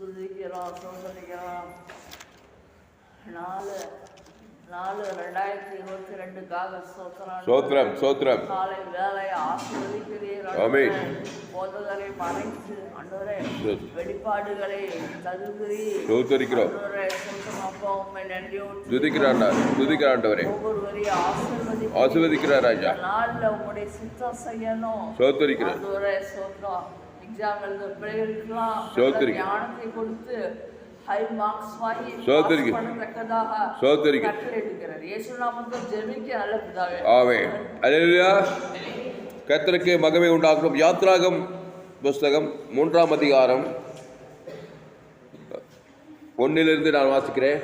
துதிக்கிறோம் சோதரிக்கிறோம் நாலு நாலு ரெண்டாயிரத்தி இருபத்தி ரெண்டுக்காக ஸ்தோத்திரம் சோத்திரம் சோத்திரம் காலை வேலையை ஆசீர்வதிக்கிறீர். போதகரை மறைத்து அன்றுவரே Yes. வெளிப்பாடுகளை தகுகிறீர் சோத்தரிக்கிறோம். அப்பா உண்மை நன்றியோடு துதிக்கிறாண்டா துதிக்கிறாண்டவரே ஒவ்வொருவரையும் ஆசீர்வதி ஆசீர்வதிக்கிறார் ராஜா. நாளில் உங்களுடைய சித்தம் செய்யணும். சோத்தரிக்கிறேன் ஆண்டவரே, ஸ்தோத்திரம். எக்ஸாம் எழுத பிள்ளைகளுக்கெல்லாம் ஸ்தோத்திரிக்கிறேன். நல்ல ஞானத்தை கொடுத்து ஹை மார்க்ஸ் வாங்கி ஸ்தோத்திரிக்கிறேன். பாஸ் பண்ணத்தக்கதாக ஸ்தோத்திரிக்கிறேன். கட்டளையிடுகிறார். இயேசு நாமத்தில் ஜெபிக்க நல்ல பிதாவே. ஆவே அல்லேலூயா கர்த்தருக்கு மகமை உண்டாக்கும் யாத்ராகம் புஸ்தகம் மூன்றாம் அதிகாரம் ஒன்னிலிருந்து நான் வாசிக்கிறேன்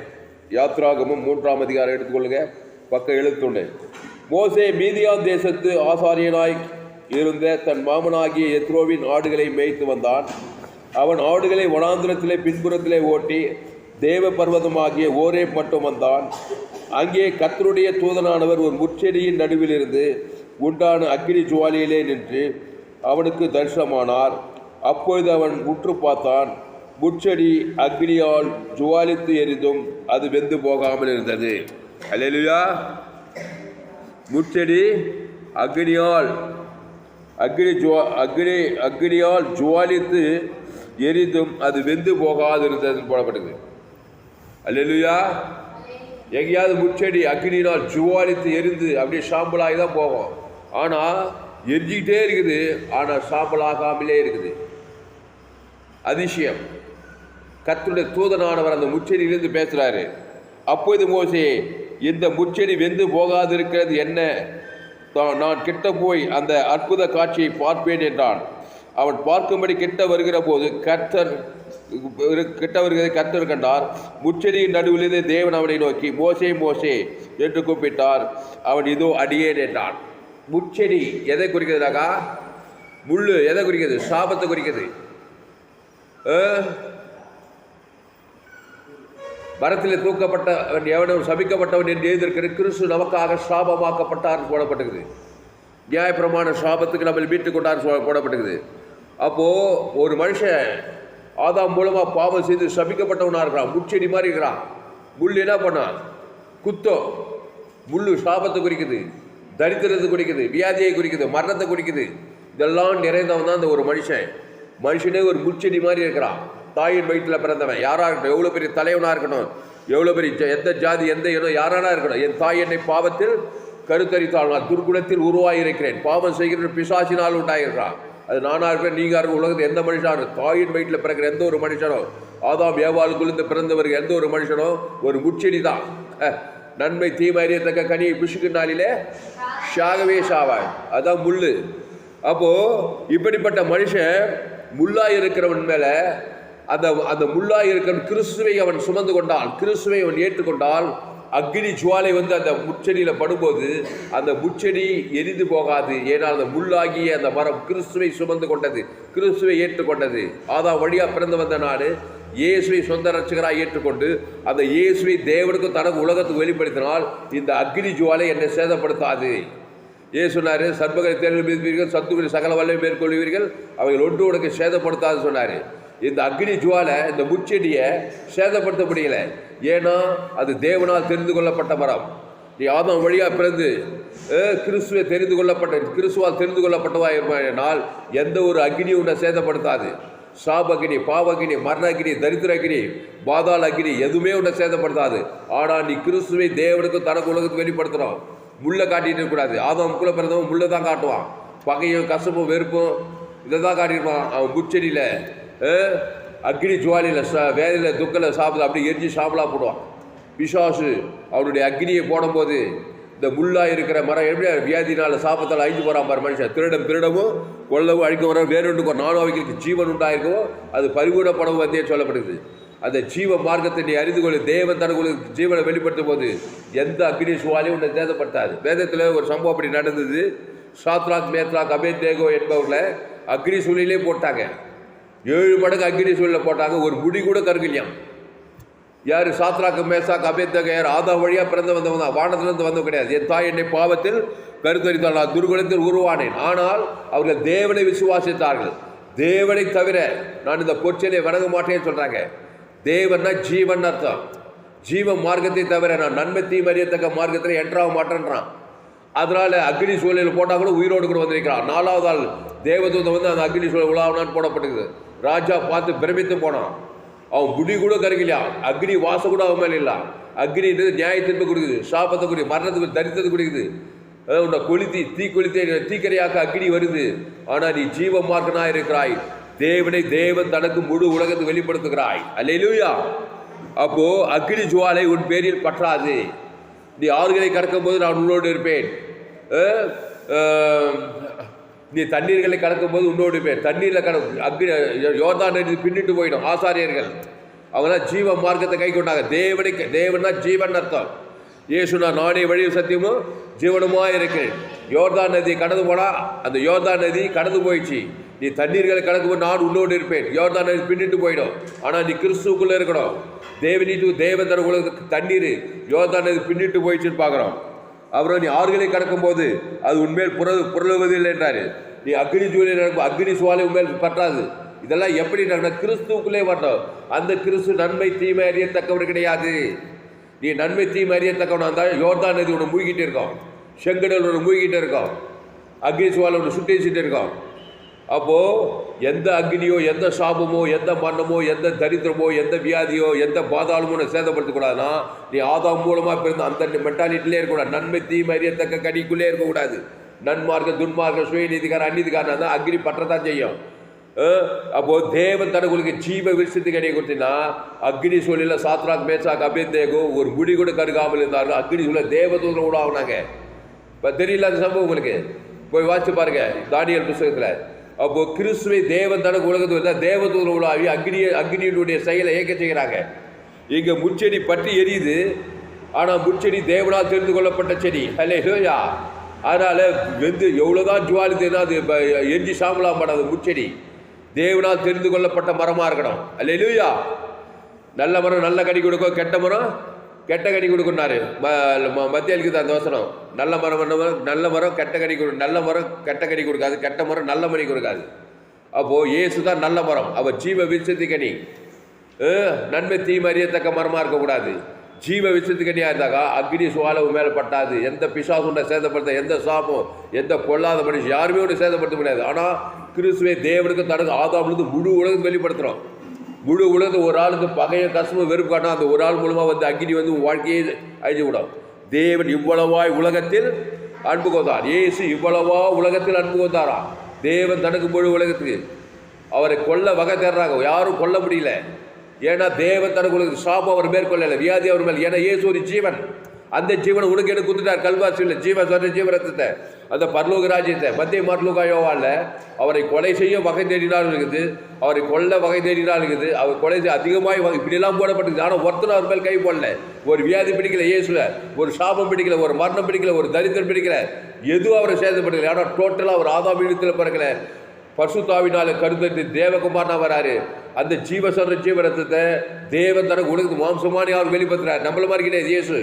யாத்ராகமும் மூன்றாம் அதிகாரம் எடுத்துக்கொள்ளுங்க பக்க எழுத்துண்டு மோசே மீதியான் தேசத்து ஆசாரியனாய் இருந்த தன் மாமனாகிய எத்ரோவின் ஆடுகளை மேய்த்து வந்தான். அவன் ஆடுகளை வனாந்திரத்திலே பின்புறத்திலே ஓட்டி தேவ பர்வதமாகிய ஓரே மட்டும் வந்தான். அங்கே கத்தருடைய தூதனானவர் ஒரு முச்செடியின் நடுவில் இருந்து உண்டான அக்கினி ஜுவாலியிலே நின்று அவனுக்கு தரிசனமானார். அப்பொழுது அவன் உற்று பார்த்தான் முச்செடி அக்னியால் ஜுவாலித்து எரிந்தும் அது வெந்து போகாமல் இருந்தது. அல்லேலூயா முச்செடி அக்னியால் அக்னி ஜுவா அக்னி அக்னியால் ஜுவாலித்து எரிந்தும் அது வெந்து போகாதிருந்தது போடப்பட்டது. அல்லா எங்கேயாவது முச்செடி அக்னியினால் ஜுவாலித்து எரிந்து அப்படியே சாம்பலாகி தான் போகும். ஆனால் எரிஞ்சிக்கிட்டே இருக்குது. ஆனால் சாம்பலாகாமலே இருக்குது. அதிசயம். கத்துடைய தூதனானவர் அந்த முச்செடியிலிருந்து பேசுகிறாரு அப்போது மோசே இந்த முச்செடி வெந்து போகாது இருக்கிறது என்ன? நான் கிட்ட போய் அந்த அற்புத காட்சியை பார்ப்பேன் என்றான். அவன் பார்க்கும்படி கிட்ட வருகிற போது கர்த்தர் கிட்ட வருகிறதை கர்த்தர் கண்டார். முச்செடியின் நடுவிலிருந்து தேவன் அவனை நோக்கி மோசே மோசே என்று கூப்பிட்டார். அவன் இதோ அடியேன் என்றான். முச்செடி எதை குறிக்கிறதுனாக்கா முள் எதை குறிக்கிறது? சாபத்தை குறிக்கிறது. மரத்தில் தூக்கப்பட்டவன் எவனும் சபிக்கப்பட்டவன் என்று எழுதியிருக்கிற கிறிஸ்து நமக்காக சாபமாக்கப்பட்டார் போடப்பட்டிருக்குது. நியாயப்பிரமாண சாபத்துக்கு நம்மளை மீட்டு கொண்டார் சொ- போடப்பட்டிருக்குது. அப்போது ஒரு மனுஷன் ஆதாம் மூலமாக பாவம் செய்து சபிக்கப்பட்டவனாக இருக்கிறான் முச்செடி மாதிரி இருக்கிறான். முள் என்ன பண்ணான் குத்தம் முள் சாபத்தை குறிக்குது தரித்திரத்தை குறிக்குது வியாதியை குறிக்குது மரணத்தை குறிக்குது. இதெல்லாம் நிறைந்தவன் தான் அந்த ஒரு மனுஷன். மனுஷனே ஒரு முச்செடி மாதிரி இருக்கிறான். தாயின் வயிற்றில் பிறந்தவன். யாராக இருக்கட்டும் எவ்வளோ பெரிய தலைவனாக இருக்கணும் எவ்வளோ பெரிய எந்த ஜாதி எந்த இனம் யாரானா இருக்கணும் என் தாய் என்னை பாவத்தில் கருத்தரித்தாள். நான் துர்குணத்தில் உருவாகியிருக்கிறேன் பாவம் செய்கிற பிசாசினால் உண்டாகிறான் அது நானாக இருக்கேன் நீங்க இருக்க உலகத்தில் எந்த மனுஷனும் தாயின் வயிற்றில் பிறக்கிற எந்த ஒரு மனுஷனோ ஆதாம் ஏவாளுக்குள்ளிருந்து பிறந்தவர் எந்த ஒரு மனுஷனோ ஒரு முச்செடி தான் நன்மை தீமையறியத்தக்க கனியை பிசுக்கு நாளிலே ஷாகவே ஷாவாய் அதான் முள் அப்போது இப்படிப்பட்ட மனுஷன் முள்ளாக இருக்கிறவன் மேலே அந்த அந்த முள்ளாய் இருக்கிற கிறிஸ்துவை அவன் சுமந்து கொண்டால் கிறிஸ்துவை அவன் ஏற்றுக்கொண்டால் அக்னி ஜுவாலை வந்து அந்த முச்செடியில் படும்போது அந்த முச்செடி எரிந்து போகாது. ஏனால் அந்த முள்ளாகிய அந்த மரம் கிறிஸ்துவை சுமந்து கொண்டது கிறிஸ்துவை ஏற்றுக்கொண்டது. ஆதா வழியாக பிறந்து வந்த நாடு இயேசுவை சொந்த ரட்சகராக ஏற்றுக்கொண்டு அந்த இயேசுவை தேவனுக்கும் தனக்கு உலகத்துக்கு வெளிப்படுத்தினால் இந்த அக்னி ஜுவாலை என்னை சேதப்படுத்தாது. ஏன் சொன்னார் சர்பகரை தேர்தல் மீதுவீர்கள் சத்துக்களை சகல வல்லமை மேற்கொள்வீர்கள் அவைகள் ஒன்று உனக்கு சேதப்படுத்தாது சொன்னார். இந்த அக்னி ஜுவாலை இந்த முச்செடியை சேதப்படுத்த முடியல ஏன்னா அது தேவனால் தெரிந்து கொள்ளப்பட்ட மரம். நீ ஆதம் வழியாக பிறந்து கிறிஸ்துவை தெரிந்து கொள்ளப்பட்ட கிறிஸ்துவால் தெரிந்து கொள்ளப்பட்டதா இருப்பானால் எந்த ஒரு அக்னி உன்னை சேதப்படுத்தாது. சாபகினி பாவகினி மரண அக்னி தரித்திர பாதாள அக்னி எதுவுமே உன்னை சேதப்படுத்தாது. ஆனால் நீ கிறிஸ்துவை தேவனுக்கு தனக்கு உலகத்துக்கு வெளிப்படுத்துகிறோம் முள்ளை காட்டிட்டு இருக்கக்கூடாது ஆதாமுக்குள்ளே பிறந்தவன் முள்ளை தான் காட்டுவான். பகையும் கசப்பும் வெறுப்பும் இதை தான் காட்டியிருப்பான். அவன் முச்செடியில். அக்னி ஜுவாலியில் ச வேதியில் துக்கில் சாப்பிட அப்படியே எரிஞ்சு சாப்பிடலாம் போடுவான். பிசாசு அவனுடைய அக்னியை போடும்போது இந்த முள்ளாக இருக்கிற மரம் எப்படி வியாதினால் சாபத்தால் அழிஞ்சு போகிறான் பாரு மனுஷன். திருடம் திருடவும் கொள்ளவும் அழிக்க வர வேறொன்றுக்கும் நானும் அவைகளுக்கு ஜீவன் உண்டாயிருக்கவோ அது பரிபூர்ணப்படவும் வந்தே சொல்லப்படுது அந்த ஜீவ மார்க்கத்தை நீ அறிந்து கொள்ளு. தேவன் தனக்கு ஜீவனை வெளிப்படுத்தும் போது எந்த அக்னி சுவாலையும் உன்னை தேதப்படுத்தாது. வேதத்தில் ஒரு சம்பவம் அப்படி நடந்தது. சாத்ராக் மேத்ராக் அபேதேகோ என்பவர்களை அக்னி சூழலே போட்டாங்க. ஏழு மடங்கு அக்னி சூழல போட்டாங்க ஒரு முடி கூட கருகலையாம் யார் சாத்ராக்கு மேசாக்கு அபேத்தக யார் ஆதா வழியாக பிறந்து வந்தவன் தான். வானத்திலிருந்து வந்தவன் கிடையாது. என் தாய் என்னை பாவத்தில் கருத்தரித்தாள். நான் துர்குணத்தில் உருவானேன். ஆனால் அவர்கள் தேவனை விசுவாசித்தார்கள். தேவனை தவிர நான் இந்த பொற்சலை வணங்க மாட்டேன்னு சொல்கிறாங்க தேவன்னா ஜீவன் அர்த்தம். ஜீவ மார்க்கத்தை தவிர நான் நன்மை தீ அறியத்தக்க மார்க்கத்தில் என்ட்ராக மாட்டேன்றான். அதனால் அக்னி சூழலில் போட்டால் கூட உயிரோடு கூட வந்திருக்கிறான். நாலாவது ஆள் தேவதூதம் வந்து அந்த அக்னி சூழல் உலாவனான்னு போடப்பட்டுக்குது ராஜா பார்த்து பிரமித்து போனான். அவன் குடி கூட கருகிலையா அக்னி வாசம் கூட அவன் மேலே இல்லை. அக்னின்றது நியாயத்தின்பு கொடுக்குது. சாபத்தை குறி மரணத்துக்கு தரித்தது கொடுக்குது. அதாவது உன்னை கொளுத்தி தீ கொளுத்தி தீக்கரையாக்க அக்னி வருது. ஆனால் நீ ஜீவ மார்க்கனா இருக்கிறாய். தேவனை தேவன் தனக்கு முழு உலகத்தை வெளிப்படுத்துகிறாய். அல்லேலூயா. அப்போ அக்னி ஜுவாலை உன் பேரில் பற்றாது. நீ ஆறுகளை கடக்கும்போது நான் உன்னோடு இருப்பேன். நீ தண்ணீர்களை கடக்கும்போது உன்னோடு இருப்பேன் தண்ணீரில் கட அக்னி யோர்தான் நதி பின்னிட்டு போயிடும். ஆசாரியர்கள். அவங்களாம் ஜீவ மார்க்கத்தை கை கொண்டாங்க. தேவனுக்கு தேவனா ஜீவன் அர்த்தம். ஏசுனா நானே வழி சத்தியமும் ஜீவனமாக இருக்கு. யோர்தான் நதி கடந்து போனால் அந்த யோர்தான் நதி கடந்து போயிடுச்சு. நீ தண்ணீர்களை கடக்கும்போது நான் உன்னோடு இருப்பேன். யோர்தான் நதி பின்னிட்டு போயிடும். ஆனால் நீ கிறிஸ்துக்குள்ளே இருக்கணும். தேவனீட்டு தேவன் தர உலகத்துக்கு தண்ணீர். யோர்தான் நதி பின்னிட்டு போயிடுச்சுன்னு பார்க்குறோம். அப்புறம் நீ ஆறுகளை கடக்கும்போது அது உண்மையில் புற புரளுவதில்லை என்றார். நீ அக்னி ஜூலி நடக்கும் அக்னி சுவாலை உண்மையில் பற்றாது. இதெல்லாம் எப்படி நடக்கும் கிறிஸ்துவுக்குள்ளே வரணும் அந்த கிறிஸ்து நன்மை தீமை அறியத்தக்கவர் கிடையாது. நீ நன்மை தீமை அறியத்தக்கவனாக இருந்தால் யோர்தான் நதி ஒன்று மூழ்கிட்டு இருக்கோம். செங்கடல் ஒன்று மூழ்கிட்டு இருக்கோம். அக்னி சுவாலை ஒன்று சுட்டி வச்சுட்டு இருக்கோம். அப்போது எந்த அக்னியோ எந்த சாபமோ எந்த மன்னமோ எந்த தரித்திரமோ எந்த வியாதியோ எந்த பாதாளமோ நான் சேதப்படுத்தக்கூடாதுன்னா நீ ஆதாம் மூலமாக பிறந்த அந்த மென்டாலிட்டிலே இருக்கக்கூடாது. நன்மை தீமை அறியத்தக்க கடிக்குள்ளே இருக்கக்கூடாது. நன்மார்க்க துன்மார்க்க சுயநீதிக்காரன் அந்நீதிக்காரன் தான் அக்னி பற்றத்தான் செய்யும். அப்போது தேவன் தனக்குளுக்கு ஜீவ விருஷத்துக்கு கிடைக்க கொடுத்தீங்கன்னா அக்னி சூழலில் சாத்ராக் மேசாக் அபிந்தேகோ ஒரு முடி கூட கருகாமல் இருந்தார்கள். அக்னி சூழல தேவதூதம் கூட ஆகுனாங்க இப்போ தெரியல அந்த சம்பவம் உங்களுக்கு? போய் வாசிச்சு பாருங்க தானியல் புஸ்தகத்தில். அப்போது கிறிஸ்துவை தேவன் தனக்கு உலகத்தில் இருந்தால் தேவதூர் உலாவி அக்னியை அக்னியினுடைய செயலை இயக்க செய்கிறாங்க. இங்கே முச்செடி பற்றி எரியுது. ஆனால் முச்செடி தேவனால் தெரிந்து கொள்ளப்பட்ட செடி. அல்ல ஹோயா அதனால் வெந்து எவ்வளோதான் ஜுவாலிதுன்னா அது எஞ்சி எரிஞ்சு சாம்பலாம் பண்ணாது முச்செடி. தேவனால் தெரிந்து கொள்ளப்பட்ட மரமாக இருக்கணும். அல்ல நல்ல மரம் நல்ல கடி கொடுக்கும். கெட்ட மரம் கெட்ட கனி கொடுக்குனாரு மத்திய தான் அந்த நல்ல மரம் நல்ல மரம் நல்ல மரம் கெட்ட கனி கொடு நல்ல மரம் கெட்ட கனி கொடுக்காது கெட்ட மரம் நல்ல மணி கொடுக்காது. அப்போது இயேசு தான் நல்ல மரம். அவர் ஜீவ விருட்சத்து கனி. நன்மை தீமை அறியத்தக்க மரமாக இருக்கக்கூடாது. ஜீவ விஷயத்துக்கனியாக கனியாக இருந்தாக்கா அக்னி சுவாலவு மேலே பட்டாது. எந்த பிசாசு உன்னை சேதப்படுத்த எந்த சாபம் எந்த பொல்லாத மனுஷன் யாருமே ஒன்று சேதப்படுத்த முடியாது. ஆனால் கிறிஸ்துவை தேவனுக்கு தனக்கு ஆதாமிலிருந்து முழு உலகத்தை வெளிப்படுத்துகிறோம் முழு உலகத்து ஒரு ஆளுக்கு பகைய கஷ்டமும் வெறுப்பு காட்டும் அந்த ஒரு ஆள் மூலமாக வந்து அக்னி வந்து உன் வாழ்க்கையை அழிஞ்சு விடும். தேவன் இவ்வளவாய் உலகத்தில் அன்பு கொண்டார். இயேசு இவ்வளவா உலகத்தில் அன்பு கொண்டாரா? தேவன் தனக்கு முழு உலகத்துக்கு. அவரை கொல்ல வகை தேடுறாங்க. யாரும் கொல்ல முடியல. ஏன்னா தேவன் தனக்கு உலகத்துக்கு. சாபம் அவர் மேற்கொள்ளலை வியாதி அவர் மேல். ஏன்னா இயேசு ஒரு ஜீவன். அந்த ஜீவனை உனக்கு எனக்கு கொடுத்துட்டார். கல்வாசியில் ஜீவன் சொன்ன ஜீவரத்தத்தை அந்த பரலோக ராஜ்யத்தை மத்திய மர்லோகா யோவால அவரை கொலை செய்ய வகை தேடினால் இருக்குது. அவரை கொல்ல வகை தேடினால் இருக்குது. அவர் கொலை செய்ய அதிகமாக வகை இப்படியெல்லாம் போடப்பட்டிருக்கு. ஆனால் ஒருத்தர் அவர் மேல் கை போடல. ஒரு வியாதி பிடிக்கல இயேசுல ஒரு சாபம் பிடிக்கல ஒரு மரணம் பிடிக்கல ஒரு தரித்திரம் பிடிக்கல. எதுவும் அவரை சேதப்படுத்தல. ஆனால் டோட்டலாக அவர் ஆதாம் இடத்தில் பிறக்கல. பசுத்தாவினால கருத்தட்டு தேவகுமார்னா வராரு அந்த ஜீவ ஜீவரத்தத்தை தேவன் தனக்கு உனக்கு மாம்சமானே அவர் வெளிப்படுத்துறாரு. நம்மள மாதிரி கிடையாது இயேசு.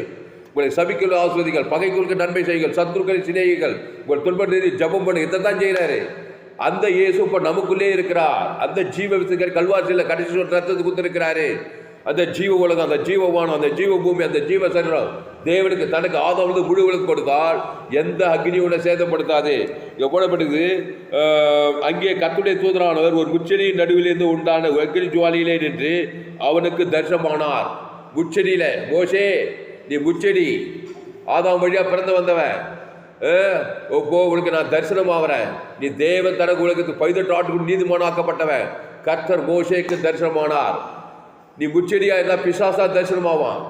உங்களை சபிக்குள்ள ஆஸ்வதிகள் பகைக்குழுக்கு நன்மை செய்யுங்கள் சத்ருக்களை சிநேகிகள். உங்கள் துன்பத்தை ஜபம் பண்ணு இதை தான் செய்கிறாரு. அந்த இயேசு இப்போ நமக்குள்ளே இருக்கிறார். அந்த ஜீவ விசுகள் கல்வாசியில் கடைசி ஒரு ரத்தத்தை கொடுத்துருக்கிறாரு அந்த ஜீவ உலகம் அந்த ஜீவவானம் அந்த ஜீவ பூமி அந்த ஜீவ சரீரம் தேவனுக்கு தனக்கு ஆதரவு முழு உலகம் கொடுத்தால் எந்த அக்னியோட சேதப்படுத்தாது இங்கே போடப்பட்டது ஆஹ், அங்கே கத்துடைய தூதரானவர் ஒரு முச்செடியின் நடுவிலிருந்து உண்டான அக்னி ஜுவாலியிலே நின்று அவனுக்கு தரிசனமானார். முச்செடியில மோசே நீ முச்செடி. ஆதாம் வழியாக பிறந்து வந்தவன். ஓப்போ உனக்கு நான் தரிசனம் ஆகிறேன் நீ தேவன் தனக்கு உலகத்து பதினெட்டு ஆட்டுக்கு நீதிமானாக்கப்பட்டவன். கர்த்தர் மோஷேக்கு தரிசனமானார். நீ முச்செடியாக இருந்தால் பிசாசா தரிசனமாவான்.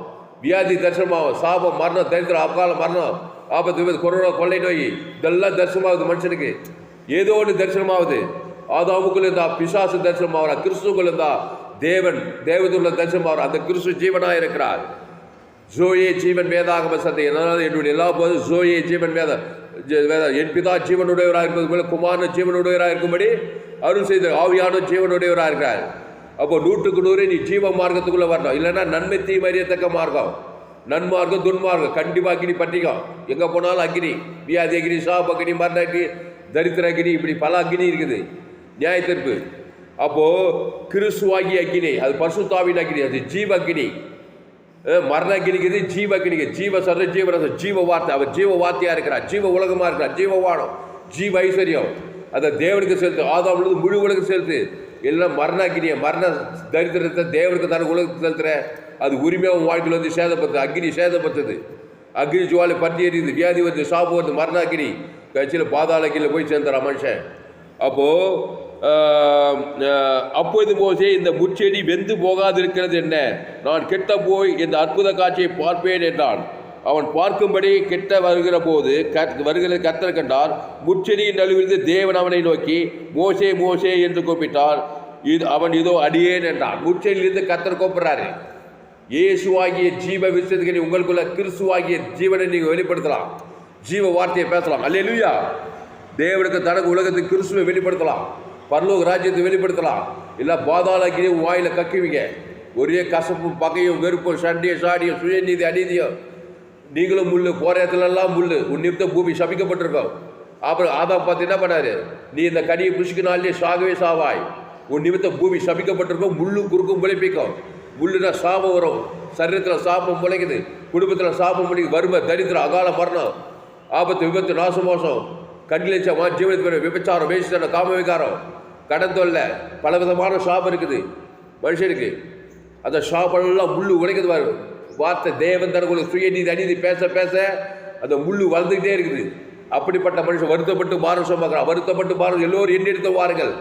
வியாதி தரிசனமாகும் சாபம் மரணம் தரித்திரம் அக்கால மரணம் ஆபத்து விபத்து கொரோனா கொள்ளை நோய் இதெல்லாம் தரிசனமாகுது மனுஷனுக்கு. ஏதோ ஒன்று தரிசனமாகுது. ஆதாவுக்குள்ள இருந்தா பிசாசு தரிசனமாகறா கிறிஸ்துக்குள்ள இருந்தா தேவன் தேவதுள்ள தரிசனமாகறா அந்த கிறிஸ்து ஜீவனாக இருக்கிறார். ஜோயே ஜீவன் வேதாகம சத்தியம் அதனால் என்னுடைய எல்லா போதும் ஜோயே ஜீவன் வேத வேதா வேத என் பிதா ஜீவனுடையவராக இருப்பது போல குமாரன் ஜீவனுடையவராக இருக்கும்படி அருள் செய்த ஆவியான ஜீவனுடையவராக இருக்கிறார். அப்போ நூற்றுக்கு நூறு நீ ஜீவ மார்க்கத்துக்குள்ளே வரணும். இல்லைன்னா நன்மை தீமை அறியத்தக்க மார்க்கம். நன்மார்க்கம் துன்மார்க்கம். கண்டிப்பாக அக்னி பற்றிக்கும் எங்கே போனாலும் அக்னி. வியாதி அக்னி சாப் அக்னி மரண அக்னி தரித்திர அக்னி இப்படி பல அக்னி இருக்குது. நியாய தீர்ப்பு. அப்போ அக்னி அக்கினி அது பசுத்தாவின் அக்னி அது ஜீவ அக்னி. மரண அக்கினிக்குது ஜீவ கிணிக்கு. ஜீவ சர ஜீவ ஜீவ வார்த்தை. அவர் ஜீவ வார்த்தையாக இருக்கிறார். ஜீவ உலகமாக இருக்கிறார். ஜீவவானம் ஜீவ ஐஸ்வர்யம். அதை தேவனுக்கு செலுத்து. ஆதாம் முழு உலகம் செலுத்து. எல்லாம் மரண மரண தரித்திரத்தை தேவனுக்கு தனக்கு உலகத்துக்கு செலுத்துற. அது உரிமையாக உன் வாழ்க்கையில் வந்து சேதப்படுத்து அக்னி சேதப்படுத்துது. அக்னி ஜுவாலை பற்றி எரியுது. வியாதி வந்து சாப்பு வந்து மரண அக்னி. கட்சியில் பாதாள கீழே போய் சேர்ந்துறான் மனுஷன். அப்போது அப்பொழுது மோசே இந்த முச்செடி வெந்து போகாதிருக்கிறது என்ன? நான் கெட்ட போய் இந்த அற்புத காட்சியை பார்ப்பேன் என்றான். அவன் பார்க்கும்படி கெட்ட வருகிற போது வருகிற கத்தர் கண்டார் முச்செடியின் நடுவிலிருந்து தேவன் அவனை நோக்கி மோசே மோசே என்று கூப்பிட்டார். இது அவன் இதோ அடியேன் என்றான். முச்செடியிலிருந்து கத்தர் கூப்பிடுறாரு. இயேசுவாகிய ஜீவ விஷயத்துக்கு நீ உங்களுக்குள்ள கிறிஸ்துவாகிய ஜீவனை நீங்கள் வெளிப்படுத்தலாம். ஜீவ வார்த்தையை பேசலாம். அல்லேலூயா. தேவனுக்கு தனக்கு உலகத்துக்கு கிறிஸ்துவை வெளிப்படுத்தலாம். பரலோக ராஜ்யத்தை வெளிப்படுத்தலாம். இல்லை பாதாளக்கிரி வாயில் கக்குவீங்க. ஒரே கசப்பு பகையும் வெறுப்பும் சண்டையும் சாடியும் சுயநீதி அநீதியும். நீங்களும் முள்ளு போகிற இடத்துலலாம் எல்லாம் முள்ளு. உன் நிமித்தம் பூமி சபிக்கப்பட்டிருக்கோம். அப்புறம் ஆதாம் பார்த்து என்ன பண்ணாரு? நீ இந்த கனியை புஷ்கினாலே சாகவே சாவாய். உன் நிமித்தம் பூமி சபிக்கப்பட்டிருக்கும். முள்ளும் குறுக்கும் முளைப்பிக்கும். முள்ளுனா சாபம் வரும். சரீரத்தில் சாபம் முளைக்குது. குடும்பத்தில் சாபம் முளைக்குது. வறுமை தரித்திரம் அகால மரணம். ஆபத்து விபத்து நாசமோசம். கண்ணிலட்சமா ஜீவனத்துக்கு விபச்சாரம் வேசித்தனம் காம விகாரம் கடன் தொல்லை பல விதமான ஷாப் இருக்குது. மனுஷனுக்கு அந்த ஷாப்பெல்லாம் முள்ளு உடைக்கிறது பாரு. வார்த்தை தேவன் சுய நீதி அநீதி பேச பேச அந்த முள்ளு வளர்ந்துக்கிட்டே இருக்குது. அப்படிப்பட்ட மனுஷன் வருத்தப்பட்டு மாறும் சுமக்கிறான். வருத்தப்பட்டு மாறும் எல்லோரும் எண்ணெடுத்து வாருங்கள்.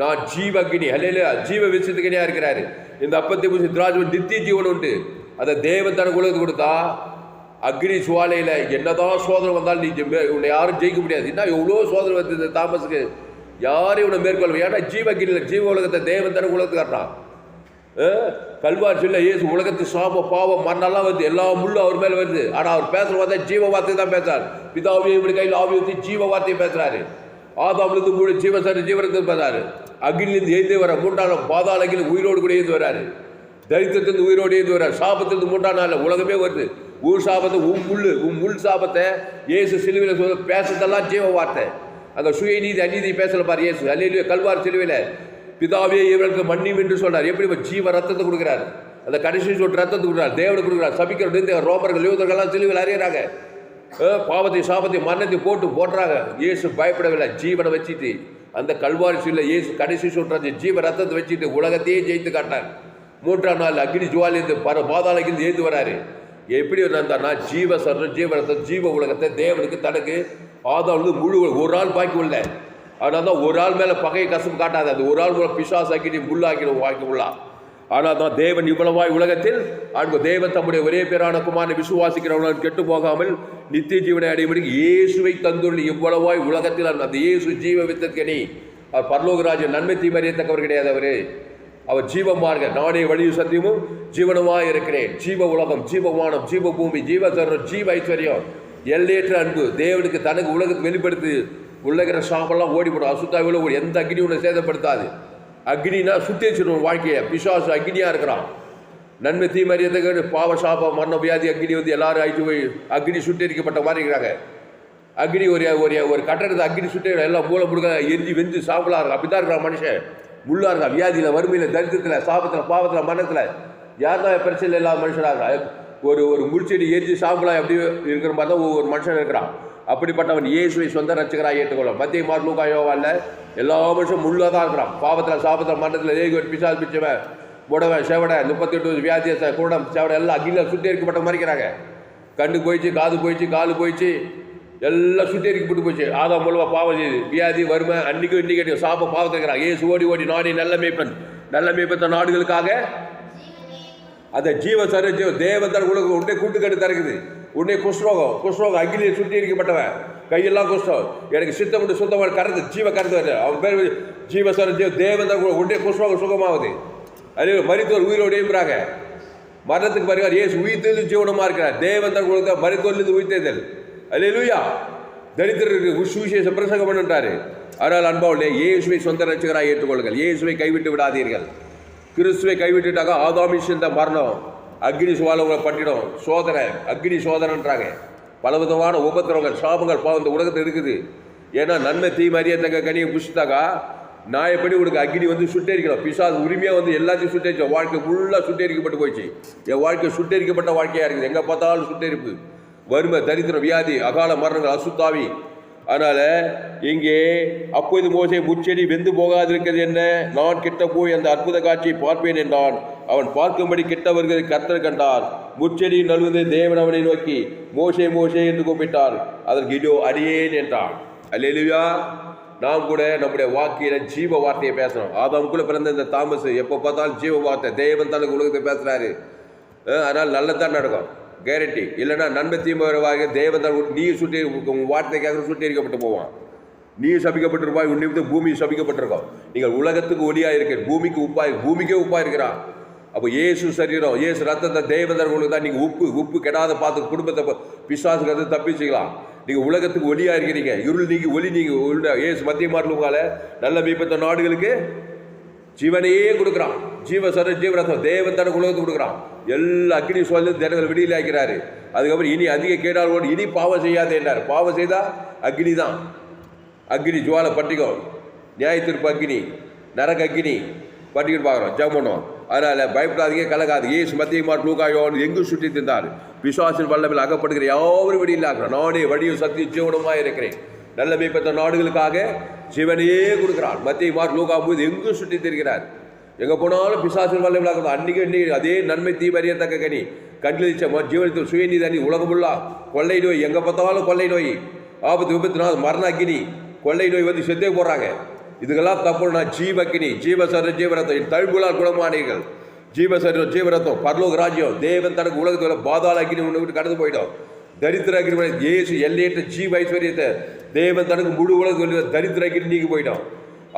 நான் ஜீவகினி அல்ல ஜீவ விசுத்தகனியா இருக்கிறாரு. இந்த அப்பத்தை புசி திராஜ் நித்திய ஜீவன் உண்டு. அதை தேவன் தனக்கு கொடுத்தா அக்னி சுவாலையில் என்னதான் சோதனை வந்தாலும் நீ உன்னை யாரும் ஜெயிக்க முடியாது. என்ன எவ்வளோ சோதனை வந்தது தாமஸுக்கு? யாரையும் உன்னை மேற்கொள்ள ஏன்னா ஜீவ அக்னியில் ஜீவ உலகத்தை தேவன் தன உலகத்துக்கு கல்வார் சொல்ல இயேசு உலகத்து சாப பாவம் மண்ணெல்லாம் வருது எல்லா முள்ளும் அவர் மேலே வருது. ஆனால் அவர் பேசுகிற வார்த்தை ஜீவ வார்த்தை தான் பேசுறார். பிதாவியை இப்படி கையில் ஆவி ஊற்றி ஜீவ வார்த்தையை பேசுகிறாரு ஆதாமிலிருந்து மூணு ஜீவசாரி ஜீவனத்தை பேசுறாரு. அகிலிருந்து எழுந்து வர மூன்றாம் பாதாள அகில் உயிரோடு கூட எழுந்து வராரு. தரித்திரத்திலிருந்து உயிரோடு எழுந்து வராரு. சாபத்திலிருந்து மூன்றாம் நாள் உலகமே வருது. ஊர் சாபத்தை உன் முள் உன் முள் சாபத்தை இயேசு சிலுவையில் சொல்ல பேசுறதெல்லாம் ஜீவ வார்த்தை. அந்த சுயநீதி அநீதி பேசல பாரு இயேசு. அல்லையிலேயே கல்வார் சிலுவையில் பிதாவே இவர்களுக்கு மன்னியும் என்று சொன்னார். எப்படி ஜீவ ரத்தத்தை கொடுக்குறாரு? அந்த கடைசி சொட்டு ரத்தத்தை கொடுக்குறார். தேவனை கொடுக்குறார். சபிக்கிற இந்த ரோமர்கள் யூதர்கள்லாம் சிலுவையில் அறியறாங்க. பாவத்தை சாபத்தை மரணத்தை போட்டு போடுறாங்க இயேசு பயப்படவில்லை. ஜீவனை வச்சுட்டு அந்த கல்வாரி சொல்ல இயேசு கடைசி சொல்றாரு ஜீவ ரத்தத்தை வச்சுட்டு உலகத்தையே ஜெயித்து காட்டார் மூன்றாம் நாள் அக்னி ஜுவாலிருந்து பர பாதாளகிருந்து ஏந்து வராரு. எப்படி வந்தார்னா ஜீவ சர்வ ஜீவ ஜீவ உலகத்தை தேவனுக்கு தனக்கு ஆதாம் முழு ஒரு ஆள் பாக்கி உள்ள. ஆனால் தான் ஒரு ஆள் மேலே பகை கசம் காட்டாது. அது ஒரு ஆள் மூலம் பிசாசாக்கி நீ முள்ளாக்கிடும் வாக்கி உள்ளா. ஆனால் தான் தேவன் இவ்வளவாய் உலகத்தில் அன்பு தேவன் தம்முடைய ஒரே பேரான குமாரனை விசுவாசிக்கிறவங்களும் கெட்டு போகாமல் நித்திய ஜீவனை அடையும்படி இயேசுவை தந்துள்ள இவ்வளவாய் உலகத்தில் அந்த இயேசு ஜீவ வித்தற்கனி அவர் பரலோகராஜன் நன்மை தீமறியத்தக்கவர் கிடையாது அவர். அவர் ஜீவமார்க நானே வழியும் சத்தியமும் ஜீவனமாக இருக்கிறேன். ஜீவ உலகம் ஜீவவானம் ஜீவ பூமி ஜீவ சர்வம் ஜீவ ஐஸ்வர்யம். எல்லையற்ற அன்பு தேவனுக்கு தனக்கு உலகத்தை வெளிப்படுத்தி. உள்ளகிற சாப்பெல்லாம் ஓடிப்படும் அசுத்தாவில் ஓடி எந்த அக்னி உன்னை சேதப்படுத்தாது. அக்னினா சுத்தேச்சிடும் வாழ்க்கையை. பிசாசு அக்னியாக இருக்கிறான். நன்மை தீமறியதுக்கு பாவ சாபம் மரண வியாதி அக்னி வந்து எல்லாரும் ஆயிட்டு போய் அக்னி சுட்டரிக்கப்பட்ட மாதிரி இருக்கிறாங்க. அக்னி ஒரு ஒரு ஒரு கட்டடத்தை அக்னி சுட்டு எல்லாம் மூளை முடுக்க எரிஞ்சு வெஞ்சு சாப்பிடலாம் அப்படி தான் இருக்கிறான் மனுஷன். உள்ளார்கள் இருக்கா வியாதியில் வறுமையில் தரித்திரத்தில் சாபத்தில் பாவத்தில் மரணத்தில். யார் தான் பிரச்சனை இல்லாத மனுஷனாக ஒரு ஒரு முள்செடி எரிஞ்சு சாம்பலாக எப்படி இருக்கிற மாதிரி தான் ஒவ்வொரு மனுஷன் இருக்கிறான். அப்படிப்பட்டவன் இயேசுவை சொந்த ரட்சகராக ஏற்றுக்கொள்ள மத்திய மார் லூக்கா யோவான்ல எல்லா மனுஷனும் முள்ளாக தான் இருக்கிறான். பாவத்தில் சாபத்தில் மரணத்தில் ஏகி பிசால் பிச்சவன் புடவை செவடை முப்பத்தெட்டு வியாதிய குடம் செவடை எல்லாம் அகில சுற்றி இருக்கப்பட்ட மறைக்கிறாங்க கண்ணு போயிடுச்சு காது போயிடுச்சு காலு போயிடுச்சு. எல்லாம் சுற்றி போட்டு போச்சு. ஆதாம் மூலமாக பாவம் செய்யுது வியாதி வறுமை அன்றைக்கும் இன்னைக்கு சாப்ப பாவத்தை இருக்கிறாங்க. ஏசு ஓடி ஓடி நானே நல்ல மேய்ப்பன். நல்ல மேய்ப்பத்த நாடுகளுக்காக அந்த ஜீவ சர ஜீவ தேவதர் உலகம் உடனே கூட்டுக்கட்டு கட்டு உடனே குஷ்ரோகம் குஷ்ரோகம் அகிலியை சுற்றி இருக்கப்பட்டவன் கையெல்லாம் குஷ்டம். எனக்கு சித்தம் உண்டு சுத்தமாக கருது ஜீவ கருது வருது. அவன் பேர் ஜீவ சர ஜீவ தேவதர் உடனே குஷ்ரோகம் சுகமாகுது. அதே மருத்துவர் உயிரோடு எழுப்புறாங்க மரணத்துக்கு வருகிறார் ஏசு உயிர்த்தெழுந்து ஜீவனமாக இருக்கிறார். தேவந்தர் உலக மருத்துவர்லேருந்து உயிர்த்தேதல் அல்லேலூயா தரித்திரருக்கு சுவிசேஷ பிரசங்கம் பண்ணுன்றாரு. ஆனால் அன்பாவுள்ளே இயேசுவை சொந்த ரட்சகராக ஏற்றுக்கொள்ளுங்கள். இயேசுவை கைவிட்டு விடாதீர்கள். கிறிஸ்துவை கைவிட்டுட்டாக்கா ஆதாமி சிந்த மரணம். அக்னி சுவாலங்களை பண்ணிடும் சோதனை அக்னி சோதனைன்றாங்க. பலவிதமான உபத்திரங்கள் சாபங்கள் பா இந்த உலகத்தில் இருக்குது. ஏன்னா நன்மை தீ மரியத்தக்க கனியை புஷித்தாக்கா நாயப்படி உனக்கு அக்னி வந்து சுட்டரிக்கணும். பிசாசு உரிமையாக வந்து எல்லாத்தையும் சுட்டரிச்சோம் வாழ்க்கை ஃபுல்லாக சுட்டரிக்கப்பட்டு போயிடுச்சு. என் வாழ்க்கை சுட்டரிக்கப்பட்ட வாழ்க்கையாக இருக்குது. எங்கே பார்த்தாலும் சுட்டரிப்பு. வறுமை தரித்திரம் வியாதி அகால மரணங்கள் அசுத்தாவி. அதனால் இங்கே அப்போது மோசை முச்செடி வெந்து போகாதிருக்கிறது என்ன? நான் கிட்ட போய் அந்த அற்புத காட்சியை பார்ப்பேன் என்றான். அவன் பார்க்கும்படி கிட்ட வருகிறது கர்த்தர் கண்டார். முச்செடி நழுவது தேவன் அவனை நோக்கி மோசே மோசே என்று கூப்பிட்டார். அதற்கு இதோ அடியேன் என்றான். அல்லேலூயா. நாம் கூட நம்முடைய வாக்கியில ஜீவ வார்த்தையை பேசணும். ஆதாமுக்குள்ள பிறந்த இந்த தாமஸ் எப்போ பார்த்தாலும் ஜீவ வார்த்தை தேவன் தனக்கு உலகத்தை பேசுகிறாரு அதனால் நல்லதான் நடக்கும். கேரண்டி இல்லைன்னா நன்மை தீமை வருவாங்க நீ சுட்டி உன் வார்த்தைக்காக சுட்டீரிக்கப்பட்டு போவான். நீ சபிக்கப்பட்டிருப்பாய் உன் நிமித்தம் பூமி சபிக்கப்பட்டிருக்கோம். நீங்கள் உலகத்துக்கு ஒளியாக இருக்க பூமிக்கு உப்பாய் பூமிக்கே உப்பா இருக்கிறான் அப்போ இயேசு சரீரம் ஏசு ரத்தத்தை தேவதர்களுக்கு தான் நீங்கள் உப்பு உப்பு கெடாத பார்த்து குடும்பத்தை ப- பிசாசுக்கு வந்து தப்பிச்சுக்கலாம். நீங்கள் உலகத்துக்கு ஒளியாக இருக்கிறீங்க. இருள் நீங்கி ஒளி நீங்கள் ஏசு இயேசு மத்திய உங்களால் நல்ல மீப்பத்த நாடுகளுக்கு ஜீவனையே கொடுக்குறான். ஜீவ சர ஜீவரத்தம் தேவன் தனக்கு உலகத்துக்கு கொடுக்குறான். எல்லா அக்னி சொல்லி தினங்கள் விடியல ஆக்கிறாரு. அதுக்கப்புறம் இனி அதிக கேடாளோடு இனி பாவம் செய்யாதே என்றார். பாவம் செய்தால் அக்னி தான். அக்னி ஜுவாலை பட்டிக்கும். நியாய தீர்ப்பு அக்னி நரக அக்னி பட்டிக்கிட்டு பார்க்குறோம். ஜெபம் பண்ணுவோம் அதனால் பயப்படாதீங்க கலகாது ஏசு மத்திய மாட்டு லூகாயோன் எங்கும் சுற்றி தின்றார்? விசுவாசின் வல்லமில் அகப்படுகிற யாவரும் வெளியில் ஆகிறோம் நானே வழியும் சத்திய ஜீவனமாக இருக்கிறேன். நல்ல மேம்பட்ட நாடுகளுக்காக ஜீவனையே கொடுக்குறான் மத்திய மார்க் லூகா போது எங்கும் சுற்றி திரிகிறார்? எங்கே போனாலும் பிசாசின் வல்ல ஆகிறோம் அன்றைக்கி அன்றைக்கி அதே நன்மை தீபறியத்தக்க கனி. கண்களிச்ச ஜீவனத்தில் சுயநீதி அணி உலகமுள்ளா. கொள்ளை நோய் எங்கே பார்த்தாலும் கொள்ளை நோய். ஆபத்து விபத்து நாள் மரண அக்கினி. கொள்ளை நோய் வந்து செத்தே போடுறாங்க இதுக்கெல்லாம் தப்புனா ஜீவக்கினி ஜீவசர ஜீவரத்தம். தழும்புலால் குணமானீர்கள். ஜீவசரம் ஜீவரத்தம் பரலோக ராஜ்யம். தேவன் தனக்கு உலகத்தில் பாதாள அக்னி ஒன்று விட்டு கடந்து போயிட்டோம் தரித்திர அக்னி ஏசு எல்லையற்ற ஜீவ ஐஸ்வர்யத்தை தேவன் தனக்கு முழு உலகத்தில் தரித்திர அக்கினி நீக்கி போயிட்டோம்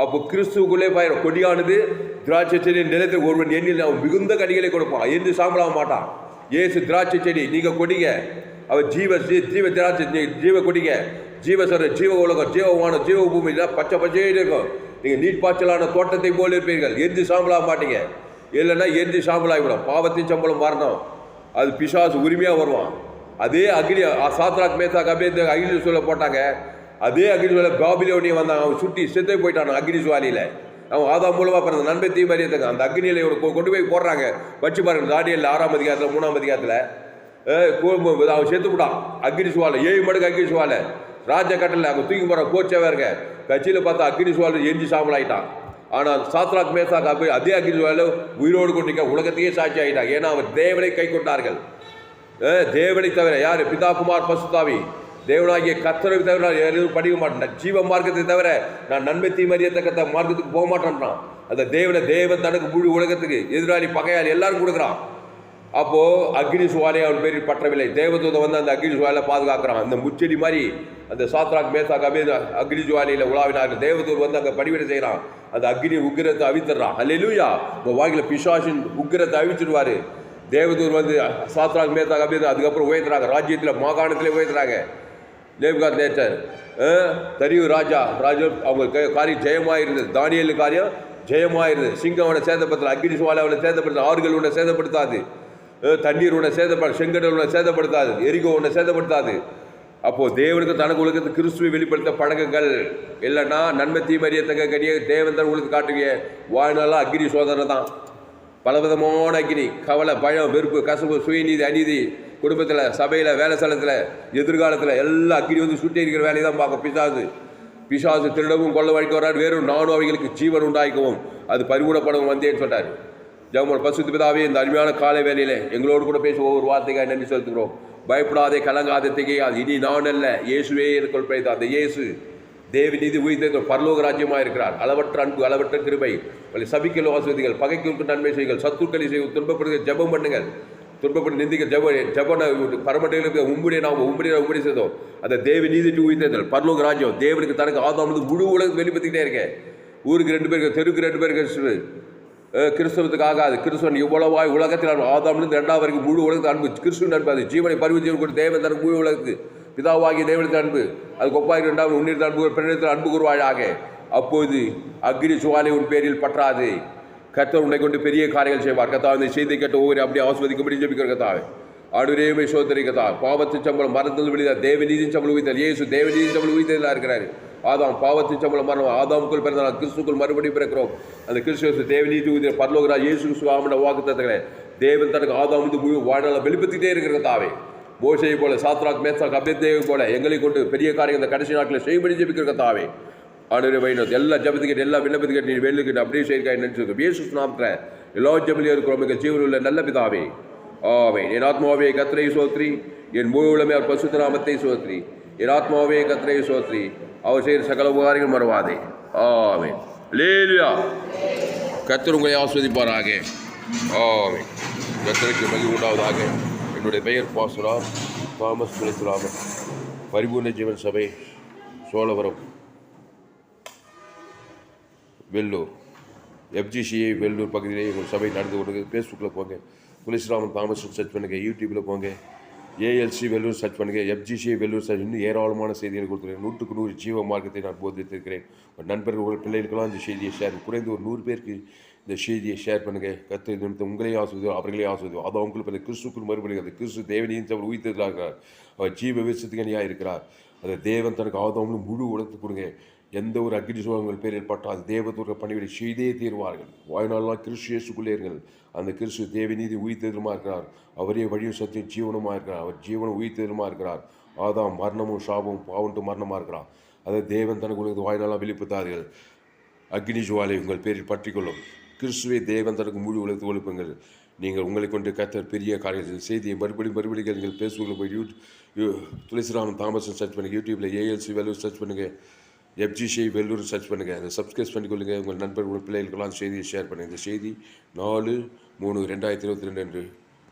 அப்போ கிறிஸ்துவுக்குள்ளே பாயிரம். கொடியானது திராட்சை செடி நிலத்தில் ஒருவன் எண்ணில் அவன் மிகுந்த கனிகளை கொடுப்பான். என்று சாம்பலாக மாட்டான். ஏசு திராட்சை செடி நீங்கள் கொடிங்க. அவர் ஜீவ ஜீ- ஜீவ திராட்சை ஜீவ கொடிங்க. ஜீவசர ஜீவ உலகம் ஜீவவானம் ஜீவ பூமி பச்சை பச்சையே இருக்கும். நீங்கள் நீட் பாய்ச்சலான தோட்டத்தை போல் இருப்பீர்கள். எரிஞ்சு சாம்பலாக மாட்டீங்க. இல்லைன்னா எரிஞ்சு சாம்பலாகிவிடும் பாவத்தின் சம்பளம் மாறணும். அது பிசாசு உரிமையாக வருவான். அதே அக்னி சாத்ராக் மேத்தா கபேத் அக்னி சூழல போட்டாங்க. அதே அக்னி சூழல பாபிலோனியை வந்தான் அவன் சுட்டி செத்தே போயிட்டான் அக்னி சுவாலியில். அவன் ஆதாம் மூலமாக பிறந்த நன்மை தீமறியத்துக்கு அந்த அக்னியில் இவர் கொ- கொண்டு போய் போடுறாங்க. வச்சு பாருங்க தானியல் ஆறாம் அதிகாரத்தில் மூணாம் அதிகாரத்தில். அவன் செத்து விட்டான் அக்னி சுவாலை ஏழு மடங்கு அக்னி சுவாலை. ராஜ கட்டில் அங்கே தூக்கி போகிற கோச்சவே இருக்க கட்சியில் பார்த்தா அக்னி சுவாலை எஞ்சி சாம்பலாயிட்டான். ஆனால் சாத்ராக் மேசாக் அப்படி அதே அக்னி சுவாலை உயிரோடு கொண்டிருக்க உலகத்தையே சாட்சி ஆகிட்டான் ஏன்னா அவர் தேவனை கை கொண்டார்கள் தேவனை தவிர யார்? பிதா குமார் பசுதாவி. தேவனாகிய கத்தரை தவிர நான் எதுவும் படிக்க மாட்டேன். ஜீவ மார்க்கத்தை தவிர நான் நன்மை தீமறியத்தக்கத்த மார்க்கத்துக்கு போக மாட்டேன்றான். அந்த தேவனை தேவன் தனக்கு முழு உலகத்துக்கு எதிராளி பகையாளி எல்லாரும் கொடுக்குறான். அப்போது அக்னி சுவாலை அவன் பேரில் பற்றவில்லை. தேவதூதம் வந்து அந்த அக்னி சுவாலை பாதுகாக்கிறான். அந்த முச்செடி மாதிரி அந்த சாத்ராக் மேத்தாக் அபே அக்னி ஜுவாலியில் உலாவினார்கள். தேவதூர் வந்து அங்கே பணிவிடை செய்கிறான் அந்த அக்னி உக்கிரத்தை அவித்துறான் அல்லேலூயா உங்கள் வாயில பிசாசின் உக்கிரத்தை அவிச்சிடுவாரு. தேவதூர் வந்து சாத்ராக் மேத்தாக் அபே அதுக்கப்புறம் உயர்த்துறாங்க. ராஜ்யத்தில் மாகாணத்திலே உயர்த்துறாங்க. நேபுகாத் நேச்சர் தரியு ராஜா ராஜா அவங்க காரியம் ஜெயமாக இருந்தது தானியல் காரியம் ஜெயமாக இருந்தது சிங்கம் அவனை சேதப்படுத்தல அக்னி சுவாலை அவனை சேதப்படுத்த ஆறுகள் உன்னை சேதப்படுத்தாது. தண்ணீர் உன்னை சேதப்பட செங்கடல் உன்னை சேதப்படுத்தாது. எரிகோ உன்னை சேதப்படுத்தாது. அப்போது தேவனுக்கு தனக்கு உலகத்து கிறிஸ்துவை வெளிப்படுத்த பழக்கங்கள். இல்லைன்னா நன்மை தீமறியத்தக்க கடிய தேவன் தான் உங்களுக்கு காட்டுவீங்க வாழ்நாளாக அக்னி சோதனை தான் பலவிதமான அக்னி. கவலை பயம் வெறுப்பு கசப்பு சுயநீதி அநீதி. குடும்பத்தில் சபையில் வேலை ஸ்தலத்தில் எதிர்காலத்தில் எல்லா அக்னி வந்து சுட்டி இருக்கிற வேலையை தான் பார்க்கும் பிசாசு. பிசாசு திருடவும் கொள்ள வழிக்க வர்றார் வேறும் நானும் அவைகளுக்கு ஜீவன் உண்டாக்கவும் அது பரிகூடப்படவும் வந்தேன்னு சொன்னார் ஜெகமோட பசுத்து பிதாவே இந்த அருமையான காலை வேலையில் எங்களோடு கூட பேச ஒவ்வொரு வார்த்தைக்காக நன்றி செலுத்துகிறோம். பயப்படாதே கலங்காத திகையாது இனி நான் அல்ல இயேசுவே எனக்குள் பிழைத்த அந்த இயேசு தேவி நீதி உயிர்த்த பரலோக ராஜ்யமாக இருக்கிறார். அளவற்ற அன்பு அளவற்ற கிருபை. உங்களை சபிக்கல் வசதிகள் பகைக்கு நன்மை செய்யுங்கள். சத்துக்களை செய்ய துன்பப்படுகிற ஜபம் பண்ணுங்கள். துன்பப்பட்டு நிந்திக்க ஜப ஜபன பரமண்டலுக்கு உம்முடைய நாம் உம்முடைய உம்முடைய செய்தோம். அந்த தேவி நீதி உயிர்த்தல் பரலோக ராஜ்யம். தேவனுக்கு தனக்கு ஆதாம் முழு உலகம் வெளிப்படுத்திக்கிட்டே இருக்கேன் ஊருக்கு ரெண்டு பேருக்கு தெருக்கு ரெண்டு பேருக்கு கிறிஸ்துவ கிறிஸ்தவத்துக்கு ஆகாது. கிறிஸ்துவன் இவ்வளவாய் உலகத்தில் அன்பு ஆதாம்லேருந்து ரெண்டாவது வரைக்கும் முழு உலகத்து அன்பு. கிறிஸ்துவன் அன்பு அது. ஜீவனை பருவ ஜீவன் கூட தேவன் தனக்கு முழு உலகத்துக்கு. பிதாவாகிய தேவனுக்கு அன்பு. அது கொப்பாய் ரெண்டாவது உன்னிடத்தில் அன்பு பெண்ணிடத்தில் அன்பு கூறுவாயாக. அப்போது அக்னி சுவாலை உன் பேரில் பற்றாது. கத்தர் உன்னை கொண்டு பெரிய காரியங்கள் செய்வார். கத்தா இந்த செய்தி கேட்ட ஒவ்வொரு அப்படியே ஆஸ்வதிக்கும்படி ஜெபிக்கிற கத்தாவே ஆடுரேமை சோதரி கதா பாவத்து சம்பளம் மரத்தில் விழுந்தார். தேவநீதி சம்பளம் உயிர்த்தார் இயேசு தேவநீதி சம்பளம் உயிர்த்ததில் இருக்கிறாரு. ஆதாம் பாவத்தின் சம்பளம் மரணம். ஆதாமுக்குள் பிறந்தால் கிறிஸ்துக்குள் மறுபடியும் பிறக்கிறோம். அந்த கிறிஸ்துவ தேவநீதி உயிர் பரலோகரா இயேசு கிறிஸ்து வாக்கு தத்துகளே தேவன் தனக்கு ஆதாம் வந்து முழு வாழ்நாள வெளிப்படுத்திட்டே இருக்கிற தாவே மோசையை போல சாத்ராக் மேசாக் அபேத்தேவை போல எங்களை கொண்டு பெரிய காரியம் இந்த கடைசி நாட்களில் செய்யும்படி ஜெபிக்கிற தாவே ஆண்டு வைணவ் எல்லா ஜபத்துக்கிட்ட எல்லா விண்ணப்பத்துக்கிட்ட நீ வெள்ளுக்கிட்ட அப்படியே செய்யிருக்காய் நினைச்சிருக்கோம் இயேசு நாமத்தில் எல்லா ஜபலியும் இருக்கிறோம் மிக ஜீவனில் உள்ள நல்ல பிதாவே. ஆவே என் ஆத்மாவே கத்திரை சோத்ரி என் முழு உளமே அவர் பசுத்த நாமத்தை சோத்ரி என் ஆத்மாவே கத்திரை சோத்ரி அவர் செய்கிற சகல உபகாரங்கள் மறவாதே. ஆவே லேலியா கத்தர் உங்களை ஆஸ்வதிப்பாராக. ஆவே கத்தருக்கு மகி உண்டாவதாக. என்னுடைய பெயர் பாசுரா தாமஸ் துளைத்துராமன் பரிபூர்ண ஜீவன் சபை சோழவரம் வெள்ளூர். எஃப்ஜிசிஐ வெள்ளூர் பகுதியிலே உங்கள் சபை நடந்து கொண்டு ஃபேஸ்புக்கில் போங்க. துளசிராமன் தாமசன் சர்ச் பண்ணுங்க. யூடியூப்பில் போங்க. ஏஎல்சி வெள்ளூர் சர்ச் பண்ணுங்கள் எஃப்ஜிசிஐ வெள்ளூர் சர்ச் இன்னும் ஏராளமான செய்திகளை கொடுத்துருக்கேன். நூற்றுக்கு நூறு ஜீவ மார்க்கத்தை நான் போதித்திருக்கிறேன். உங்கள் நண்பர்கள் உங்கள் பிள்ளைகளுக்கெல்லாம் இந்த செய்தியை ஷேர் குறைந்து ஒரு நூறு பேருக்கு இந்த செய்தியை ஷேர் பண்ணுங்கள் கத்து நிமித்தம் உங்களையும் ஆசுவதோ அவர்களே ஆசுவதோ அது அவங்களுக்கு அந்த கிறிஸ்துக்குள் மறுபடியும் அந்த கிறிஸ்து தேவனையும் அவர் உயிர்த்ததாக அவர் ஜீவ விசத்துக்கனியாக இருக்கிறார். அந்த தேவன் தனக்கு ஆதவங்களும் முழு உலகத்து கொடுங்க. எந்த ஒரு அக்னி சோகங்கள் பேரில் பட்டால் தேவதூர பணிவிடை செய்தே தீர்வார்கள். வாழ்நாளெல்லாம் கிறிஸ்து இயேசுக்குள்ளே இருங்கள். அந்த கிறிஸ்து தேவநீதி உயிர்த்தெதுமா இருக்கிறார். அவரே வழியும் சத்தியம் ஜீவனமாக இருக்கிறார். அவர் ஜீவனம் உயிர்த்தெதுமா இருக்கிறார். ஆதாம் மரணமும் சாபமும் பாவன்ட்டு மரணமாக இருக்கிறார். அதை தேவன் தனக்கு உலகத்து வாய்நாளாக வெளிப்படுத்தார்கள் அக்னி ஜுவாலை உங்கள் பேரில் பற்றிக்கொள்ளும். கிறிஸ்துவை தேவன் தனக்கு முழு உலகத்து ஒழுப்புங்கள் நீங்கள் உங்களை கொண்டு கத்தர் பெரிய காரியத்தில் செய்தியை மறுபடியும் மறுபடியும் நீங்கள் ஃபேஸ்புக்கில் போய் யூ துளசிராமன் தாமசன் சர்ச் பண்ணுங்கள் யூடியூப்பில் ஏஎல்சி வெல்லூர் சர்ச் பண்ணுங்கள் எஃப்ஜிசி வெல்லூர் சர்ச் பண்ணுங்கள் அதை சப்ஸ்கிரைப் பண்ணிக்கொள்ளுங்க. உங்கள் நண்பர்கள் பிள்ளைகளுக்கெல்லாம் செய்தியை ஷேர் பண்ணுங்கள் இந்த செய்தி நாலு மூணு ரெண்டாயிரத்தி இருபத்தி ரெண்டு அன்று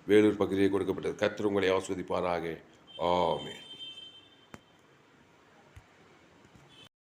வேலூர் பகுதியில் கொடுக்கப்பட்டது. கத்தர் உங்களை ஆஸ்வதிப்பாராக. ஆமே